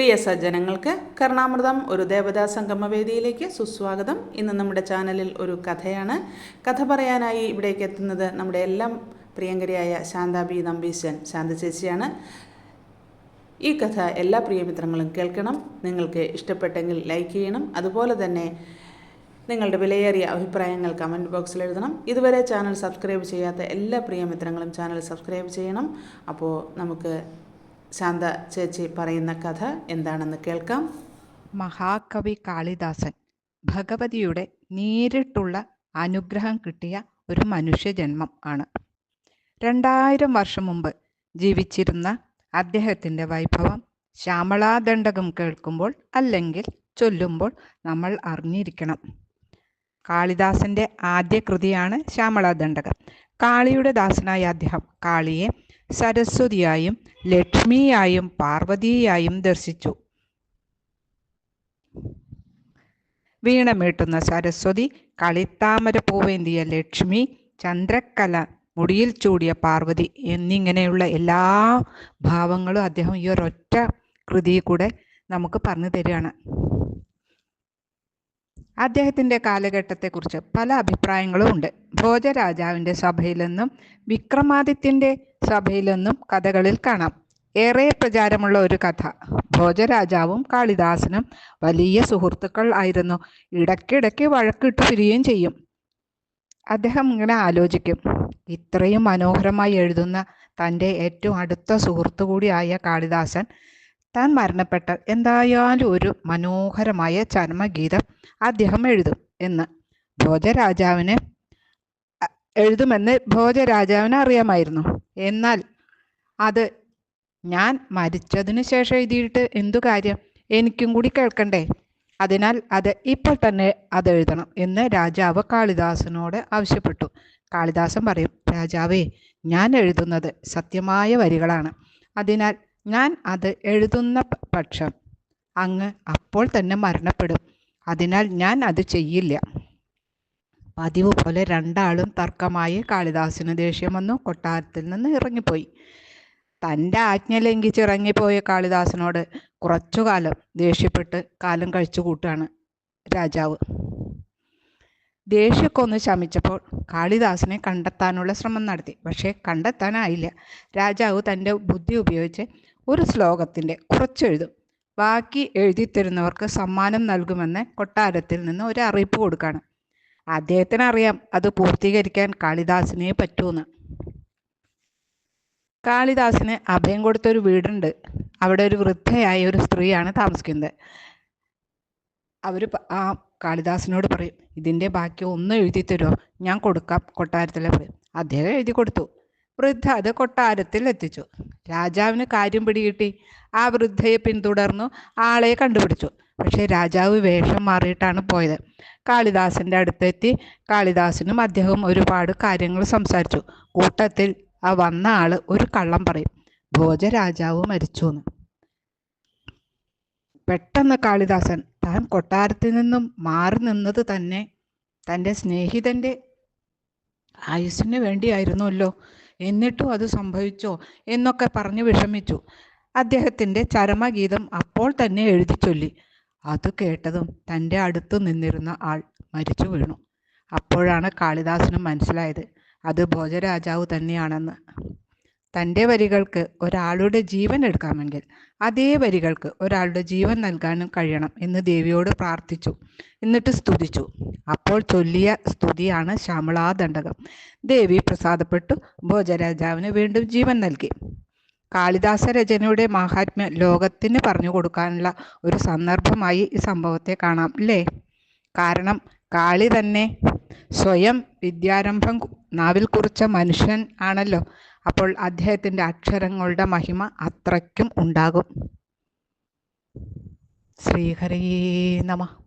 പ്രിയ സജ്ജനങ്ങൾക്ക് കർണാമൃതം ഒരു ദേവതാ സംഗമവേദിയിലേക്ക് സുസ്വാഗതം. ഇന്ന് നമ്മുടെ ചാനലിൽ ഒരു കഥയാണ്. കഥ പറയാനായി ഇവിടേക്ക് എത്തുന്നത് നമ്മുടെ എല്ലാം പ്രിയങ്കരിയായ ശാന്താബി നമ്പീശൻ ശാന്ത ചേച്ചിയാണ്. ഈ കഥ എല്ലാ പ്രിയമിത്രങ്ങളും കേൾക്കണം. നിങ്ങൾക്ക് ഇഷ്ടപ്പെട്ടെങ്കിൽ ലൈക്ക് ചെയ്യണം. അതുപോലെ തന്നെ നിങ്ങളുടെ വിലയേറിയ അഭിപ്രായങ്ങൾ കമന്റ് ബോക്സിൽ എഴുതണം. ഇതുവരെ ചാനൽ സബ്സ്ക്രൈബ് ചെയ്യാത്ത എല്ലാ പ്രിയമിത്രങ്ങളും ചാനൽ സബ്സ്ക്രൈബ് ചെയ്യണം. അപ്പോൾ നമുക്ക് ശാന്ത ചേച്ചി പറയുന്ന കഥ എന്താണെന്ന് കേൾക്കാം. മഹാകവി കാളിദാസൻ ഭഗവതിയുടെ നേരിട്ടുള്ള അനുഗ്രഹം കിട്ടിയ ഒരു മനുഷ്യജന്മം ആണ്. രണ്ടായിരം വർഷം മുമ്പ് ജീവിച്ചിരുന്ന അദ്ദേഹത്തിന്റെ വൈഭവം ശ്യാമളാദണ്ഡകം കേൾക്കുമ്പോൾ അല്ലെങ്കിൽ ചൊല്ലുമ്പോൾ നമ്മൾ അറിഞ്ഞിരിക്കണം. കാളിദാസന്റെ ആദ്യ കൃതിയാണ് ശ്യാമളാദണ്ഡകം. കാളിയുടെ ദാസനായ അദ്ദേഹം കാളിയെ സരസ്വതിയായും ലക്ഷ്മിയായും പാർവതിയായും ദർശിച്ചു. വീണമീട്ടുന്ന സരസ്വതി കളിത്താമര പൂവേന്തിയ ലക്ഷ്മി ചന്ദ്രക്കല മുടിയിൽ ചൂടിയ പാർവതി എന്നിങ്ങനെയുള്ള എല്ലാ ഭാവങ്ങളും അദ്ദേഹം ഈ ഒരൊറ്റ കൃതിയിൽ കൂടെ നമുക്ക് പറഞ്ഞു തരികയാണ്. അദ്ദേഹത്തിന്റെ കാലഘട്ടത്തെക്കുറിച്ച് പല അഭിപ്രായങ്ങളും ഉണ്ട്. ഭോജരാജാവിന്റെ സഭയിലെന്നും വിക്രമാദിത്യന്റെ സഭയിലെന്നും കഥകളിൽ കാണാം. ഏറെ പ്രചാരമുള്ള ഒരു കഥ. ഭോജരാജാവും കാളിദാസനും വലിയ സുഹൃത്തുക്കൾ ആയിരുന്നു. ഇടയ്ക്കിടയ്ക്ക് വഴക്കിട്ട് പിരിയുകയും ചെയ്യും. അദ്ദേഹം ഇങ്ങനെ ആലോചിക്കും ഇത്രയും മനോഹരമായി എഴുതുന്ന തന്റെ ഏറ്റവും അടുത്ത സുഹൃത്തു കൂടിയായ കാളിദാസൻ താൻ മരണപ്പെട്ട എന്തായാലും ഒരു മനോഹരമായ ചരമഗീതം അദ്ദേഹം എഴുതും എന്ന്. ഭോജരാജാവിനെ എഴുതുമെന്ന് ഭോജരാജാവിന് അറിയാമായിരുന്നു. എന്നാൽ അത് ഞാൻ മരിച്ചതിന് ശേഷം എഴുതിയിട്ട് എന്തു കാര്യം? എനിക്കും കൂടി കേൾക്കണ്ടേ? അതിനാൽ അത് ഇപ്പോൾ തന്നെ അത് എഴുതണം എന്ന് രാജാവ് കാളിദാസനോട് ആവശ്യപ്പെട്ടു. കാളിദാസൻ പറയും രാജാവേ ഞാൻ എഴുതുന്നത് സത്യമായ വരികളാണ്. അതിനാൽ ഞാൻ അത് എഴുതുന്ന പക്ഷം അങ്ങ് അപ്പോൾ തന്നെ മരണപ്പെടും. അതിനാൽ ഞാൻ അത് ചെയ്യില്ല. പതിവ് പോലെ രണ്ടാളും തർക്കമായി കാളിദാസിന് ദേഷ്യം വന്നു. കൊട്ടാരത്തിൽ നിന്ന് ഇറങ്ങിപ്പോയി. തന്റെ ആജ്ഞ ലംഘിച്ച് ഇറങ്ങിപ്പോയ കാളിദാസനോട് കുറച്ചുകാലം ദേഷ്യപ്പെട്ട് കാലം കഴിച്ചു കൂട്ടുകയാണ് രാജാവ്. ദേഷ്യമൊക്കെ ശമിച്ചപ്പോൾ കാളിദാസനെ കണ്ടെത്താനുള്ള ശ്രമം നടത്തി. പക്ഷേ കണ്ടെത്താനായില്ല. രാജാവ് തന്റെ ബുദ്ധി ഉപയോഗിച്ച് ഒരു ശ്ലോകത്തിന്റെ കുറച്ചെഴുതും. ബാക്കി എഴുതിത്തരുന്നവർക്ക് സമ്മാനം നൽകുമെന്ന് കൊട്ടാരത്തിൽ നിന്ന് ഒരു അറിയിപ്പ് കൊടുക്കുകയാണ് അദ്ദേഹത്തിന് അറിയാം അത് പൂർത്തീകരിക്കാൻ കാളിദാസിനെ പറ്റൂന്ന്. കാളിദാസിന് അഭയം കൊടുത്തൊരു വീടുണ്ട്. അവിടെ ഒരു വൃദ്ധയായ ഒരു സ്ത്രീയാണ് താമസിക്കുന്നത്. അവർ ആ കാളിദാസിനോട് പറയും ഇതിന്റെ ബാക്കി ഒന്ന് എഴുതി തരുമോ ഞാൻ കൊടുക്കാം കൊട്ടാരത്തിലെ പറയും. അദ്ദേഹം എഴുതി കൊടുത്തു. വൃദ്ധ അത് കൊട്ടാരത്തിൽ എത്തിച്ചു. രാജാവിന് കാര്യം പിടികിട്ടി. ആ വൃദ്ധയെ പിന്തുടർന്നു ആളെ കണ്ടുപിടിച്ചു. പക്ഷേ രാജാവ് വേഷം മാറിയിട്ടാണ് പോയത്. കാളിദാസന്റെ അടുത്തെത്തി കാളിദാസനും അദ്ദേഹം ഒരുപാട് കാര്യങ്ങൾ സംസാരിച്ചു. കൂട്ടത്തിൽ ആ വന്ന ആൾ ഒരു കള്ളം പറയും. ഭോജരാജാവ് മരിച്ചു എന്ന് പെട്ടെന്ന് കാളിദാസൻ താൻ കൊട്ടാരത്തിൽ നിന്നും മാറി നിന്നത് തന്നെ തന്റെ സ്നേഹിതന്റെ ആയുസ്സിന് വേണ്ടിയായിരുന്നല്ലോ. എന്നിട്ടും അത് സംഭവിച്ചോ എന്നൊക്കെ പറഞ്ഞു വിഷമിച്ചു. അദ്ദേഹത്തിന്റെ ചരമഗീതം അപ്പോൾ തന്നെ എഴുതി ചൊല്ലി. അത് കേട്ടതും തന്റെ അടുത്ത് നിന്നിരുന്ന ആൾ മരിച്ചു വീണു. അപ്പോഴാണ് കാളിദാസനും മനസ്സിലായത് അത് ഭോജരാജാവ് തന്നെയാണെന്ന്. തന്റെ വരികൾക്ക് ഒരാളുടെ ജീവൻ എടുക്കാമെങ്കിൽ അതേ വരികൾക്ക് ഒരാളുടെ ജീവൻ നൽകാനും കഴിയണം എന്ന് ദേവിയോട് പ്രാർത്ഥിച്ചു. എന്നിട്ട് സ്തുതിച്ചു. അപ്പോൾ ചൊല്ലിയ സ്തുതിയാണ് ശ്യാമളാദണ്ഡകം. ദേവി പ്രസാദപ്പെട്ടു. ഭോജരാജാവിന് വീണ്ടും ജീവൻ നൽകി. കാളിദാസ രചനയുടെ മാഹാത്മ്യം ലോകത്തിന് പറഞ്ഞു കൊടുക്കാനുള്ള ഒരു സന്ദർഭമായി ഈ സംഭവത്തെ കാണാം അല്ലേ? കാരണം കാളി തന്നെ സ്വയം വിദ്യാരംഭം നാവിൽ കുറിച്ച മനുഷ്യൻ ആണല്ലോ. അപ്പോൾ അദ്ദേഹത്തിന്റെ അക്ഷരങ്ങളുടെ മഹിമ അത്രയ്ക്കും ഉണ്ടാകും. ശ്രീഹരേ നമ.